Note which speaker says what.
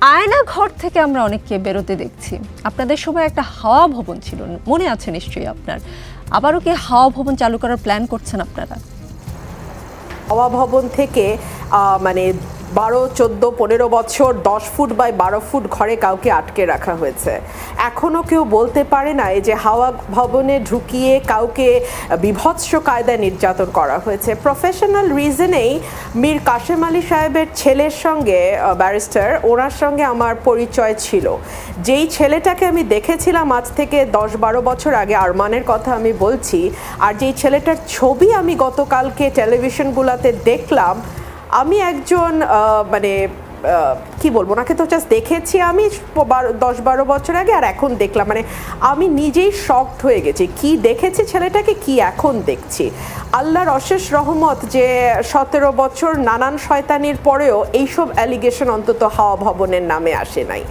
Speaker 1: আয়না ঘর থেকে আমরা অনেককে বেরোতে দেখছি। আপনাদের সময় একটা হাওয়া ভবন ছিল, মনে আছে নিশ্চয়ই আপনার? আবারও কি হাওয়া ভবন চালু করার প্ল্যান করছেন আপনারা?
Speaker 2: হাওয়া ভবন থেকে মানে বারো, চোদ্দ, পনেরো বছর, দশ ফুট বাই বারো ফুট ঘরে কাউকে আটকে রাখা হয়েছে। এখনও কেউ বলতে পারে না এই যে হাওয়া ভবনে ঢুকিয়ে কাউকে বিভৎস কায়দায় নির্যাতন করা হয়েছে। প্রফেশনাল রিজনেই মীর কাশেম আলী সাহেবের ছেলের সঙ্গে ব্যারিস্টার ওনার সঙ্গে আমার পরিচয় ছিল। যেই ছেলেটাকে আমি দেখেছিলাম আজ থেকে দশ, বারো বছর আগে, আরমানের কথা আমি বলছি, আর যেই ছেলেটার ছবি আমি গতকালকে টেলিভিশনগুলোতে দেখলাম আমি একজন মানে কি বলব, ওনাকে তো জাস্ট দেখেছি আমি বারো- দশ বারো বছর আগে, আর এখন দেখলাম। মানে আমি নিজেই শকড হয়ে গেছি। কি দেখেছি ছেলেটাকে, কি এখন দেখছি? আল্লাহর অশেষ রহমত যে সতেরো বছর নানান শয়তানির পরেও এইসব অ্যালিগেশন অন্তত হাওয়া ভবনের নামে আসে নাই।